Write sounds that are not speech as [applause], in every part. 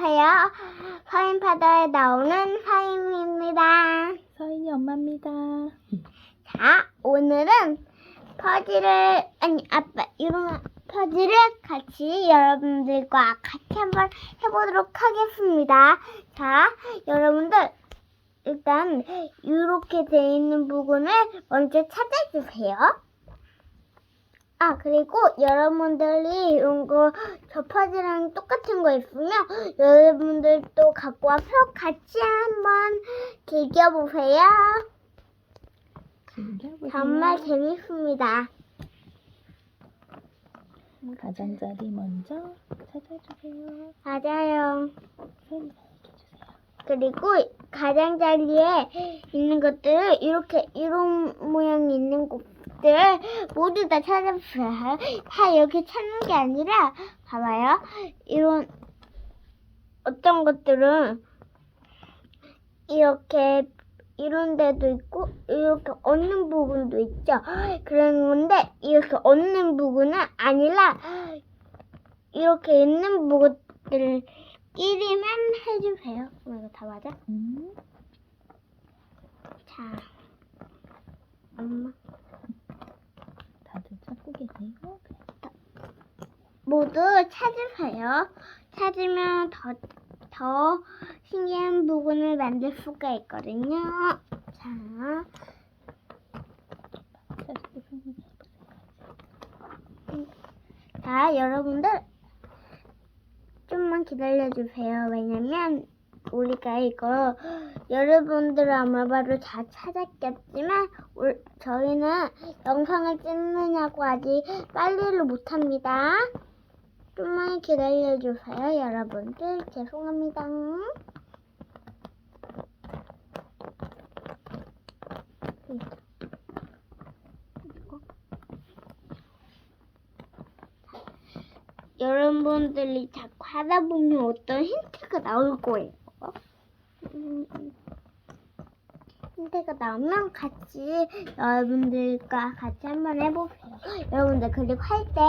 안녕하세요. 서인파다에 나오는 서인입니다. 서인이 엄마입니다. 자, 오늘은 퍼즐을, 아니, 아빠, 이런 퍼즐을 같이 여러분들과 같이 한번 해보도록 하겠습니다. 자, 여러분들, 일단, 이렇게 돼 있는 부분을 먼저 찾아주세요. 아, 그리고 여러분들이 이런 거, 저 퍼즐이랑 똑같은 거 있으면 여러분들도 갖고 와서 같이 한번 즐겨보세요. 정말 재밌습니다. 가장자리 먼저 찾아주세요. 맞아요. 그리고 가장자리에 있는 것들을 이렇게 이런 모양이 있는 것들 모두 다 찾아보세요. 다 이렇게 찾는 게 아니라 봐봐요. 이런 어떤 것들은 이렇게 이런 데도 있고 이렇게 얹는 부분도 있죠. 그런 건데 이렇게 얹는 부분은 아니라 이렇게 있는 부분들끼리만 해주세요. 그럼 이거 다 맞아? 음, 자, 엄마 다들 찾고 계세요? 모두 찾으세요. 찾으면 더, 더 신기한 부분을 만들 수가 있거든요. 자, 자, 여러분들 좀만 기다려주세요. 왜냐면 우리가 이거 여러분들은 아마 바로 다 찾았겠지만 올- 저희는 영상을 찍느냐고 아직 빨리를 못합니다. 좀만 기다려주세요, 여러분들. 죄송합니다. 여러분들이 자꾸 하다 보면 어떤 힌트가 나올 거예요. 음, 힌트가 나오면 같이 여러분들과 같이 한번 해보세요. 여러분들 그리고 할 때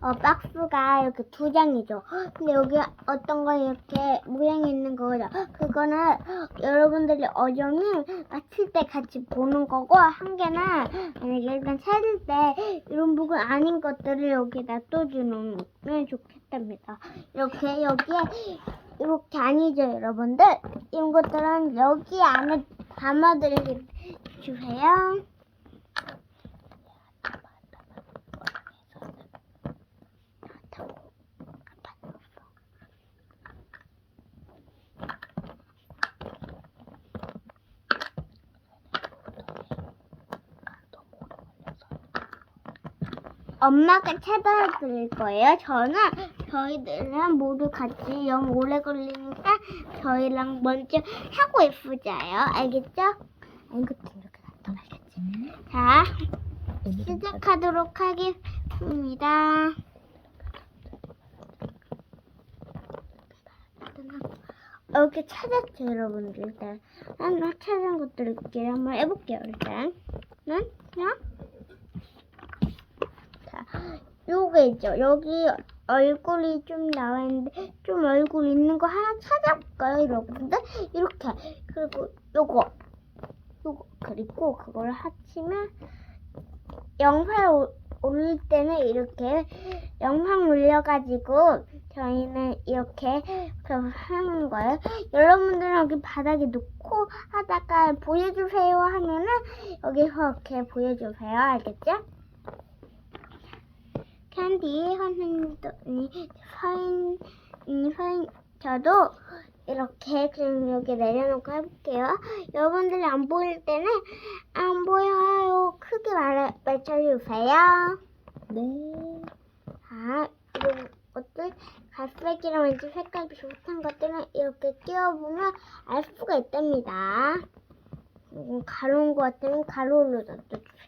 어, 박스가 이렇게 두 장이죠. 근데 여기 어떤 건 이렇게 모양이 있는 거죠. 그거는 여러분들이 어려우면 맞힐 때 같이 보는 거고 한 개는 만약에 일단 찾을 때 이런 부분 아닌 것들을 여기 놔둬주면 좋겠답니다. 이렇게 여기에 이렇게 아니죠, 여러분들? 이런 것들은 여기 안에 담아드릴 주세요. 엄마가 찾아드릴 거예요. 저는 저희들은 모두 같이 영 오래 걸리니까 저희랑 먼저 하고 있으자요. 알겠죠? 이것도 이렇게 놔둬놔야지. 자, 시작하도록 하겠습니다. 이렇게 찾았죠, 여러분들. 일단 하나 찾은 것들끼리 한번 해볼게요. 일단은 그냥 자, 요게 있죠. 여기 얼굴이 좀 나와 있는데 좀 얼굴 있는 거 하나 찾아볼까요, 여러분들? 이렇게 그리고 요거 요거 그리고 그걸 합치면 영상 올- 올릴 때는 이렇게 영상 올려가지고 저희는 이렇게 그 하는 거예요. 여러분들은 여기 바닥에 놓고 하다가 보여주세요 하면은 여기서 이렇게 보여주세요. 알겠죠? 캔디 선생님도 이 서인 이 서인 저도 이렇게 그럼 여기 내려놓고 해볼게요. 여러분들이 안 보일 때는 안 보여요. 크게 말해 외쳐주세요. 네. 자, 그리고 어떤 갈색이랑 왠지 색깔이 비슷한 것들은 이렇게 끼워보면 알 수가 있답니다. 그리고 가로운 것 같으면 가로로 놔둬주세요.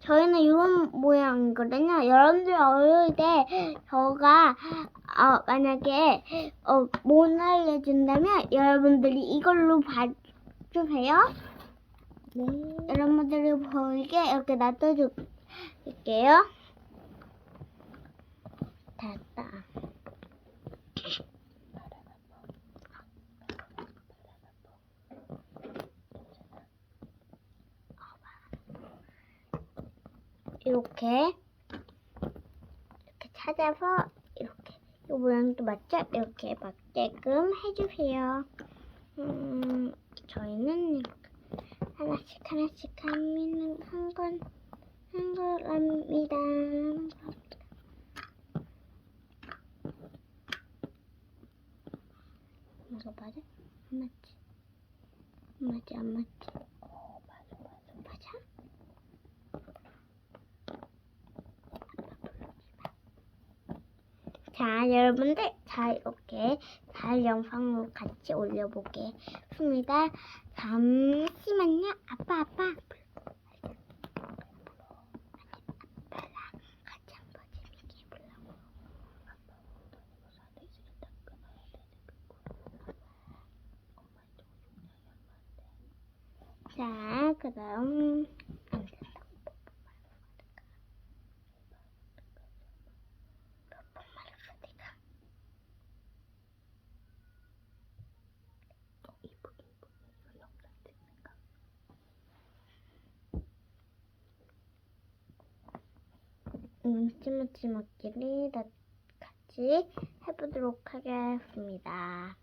저희는 이런 모양이거든요. 여러분들 어릴 때 저가 어, 만약에 어, 못 알려준다면 여러분들이 이걸로 봐주세요. 네. 여러분들이 보이게 이렇게 놔둬줄게요. 됐다. 이렇게 이렇게 찾아서 이렇게 이 모양도 맞죠? 이렇게 맞게끔 해주세요. 음, 저희는 하나씩 하나씩 하면 한건 한 거랍니다. 이거 맞아? 안 맞지? 안 맞지? 안 맞지? 어, 맞아, 맞아. 맞아? 자, 여러분들, 자, 이렇게 잘 영상으로 같이 올려보겠습니다. 잠시만요. 아빠, 아빠. 아빠랑 같이 한번 재밌게 해보려고. 이거 사대 있으니 딱 끊어야 되는 엄마 이쪽으로 종량이 얼마인데? 자, 그 다음. 안 된다. 몇번 말했어, 내가. 어, 이쁘게 이쁘게 이거 영상 찍는 거. 찜찜찜 먹기를 다 같이 해보도록 하겠습니다.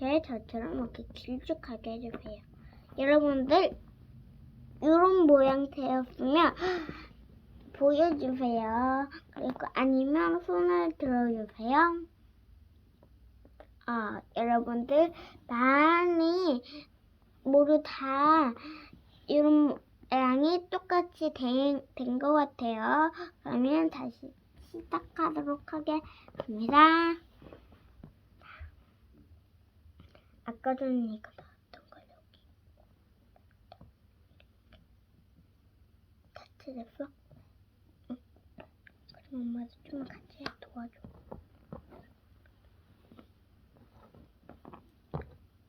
이렇게 저처럼 이렇게 길쭉하게 해주세요. 여러분들 이런 모양 되었으면 [gasps] 보여주세요. 그리고 아니면 손을 들어주세요. 아, 여러분들 많이 모두 다 이런 모양이 똑같이 된 것 같아요. 그러면 다시 시작하도록 하겠습니다. 아까 전에 이거 나왔던 거 여기. 다 찾았어? 응. 그럼 엄마도 좀 같이 도와줘.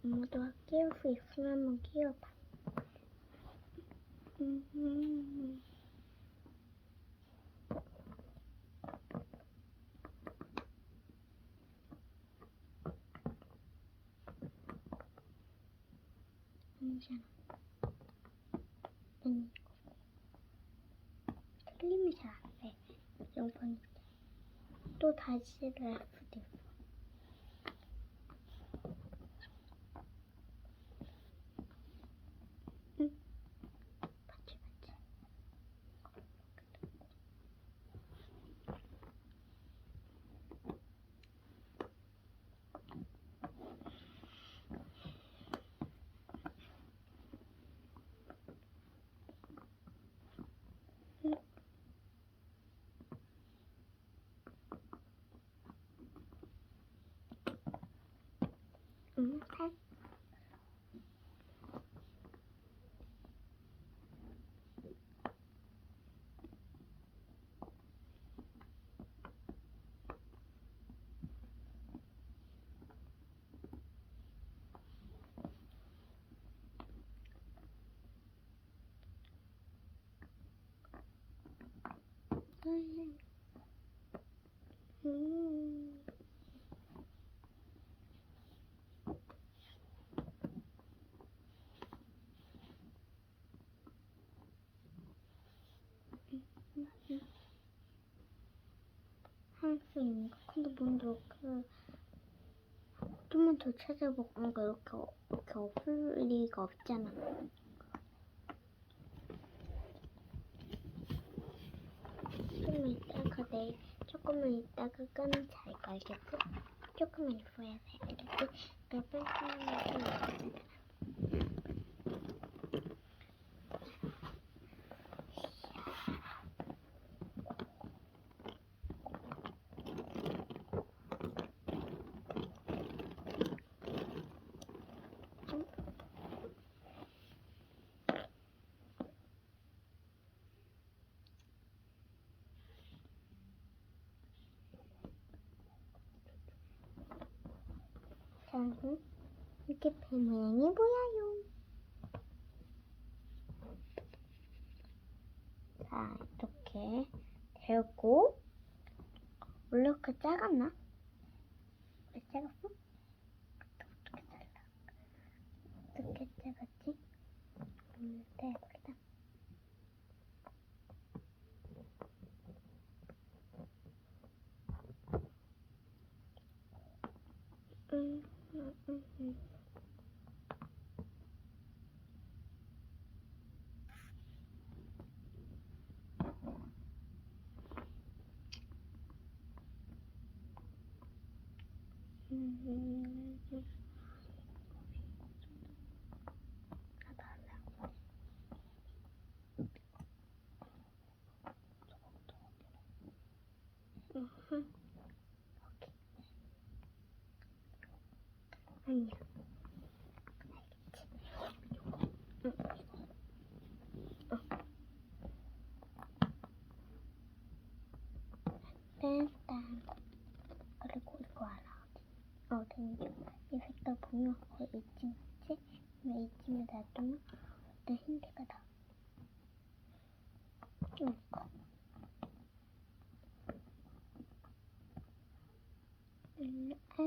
엄마도 끼울 수 있으면 한번 끼워봐. 음. 아니잖아. 아니. 틀리면 잘안 돼. 이런 건. 또 다시 할수 응, 살. 음. 거. 근데 뭔데 그 좀만 더 찾아보고 뭔가 이렇게 어- 이렇게 없을 리가 없잖아. 조금만 있다가 내 조금만 있다가 끄면 잘 걸겠고 조금만 입어야 돼. 알겠지? 그러니까 빨리 끄 면 짠. 이렇게 배 모양이 보여요. 자, 이렇게 되었고, 원래 그 작았나? 왜 작았어? 어떻게 잘라? 어떻게 작았지? 음, 네, 그래. 음, 음, 음, 음. 음, 음, 음. 하나 하나. 음흠. 오케이. 아니야. 알겠지. 응. 응. 딴. 그리고 이거 알아. 어, 된지. 이 색깔 보면 거의 이쯤 맞지? 근데 이쯤에 놔두면 어떤 힌트가 나. 이거. 음, 아,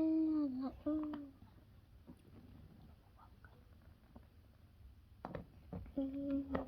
음. 음.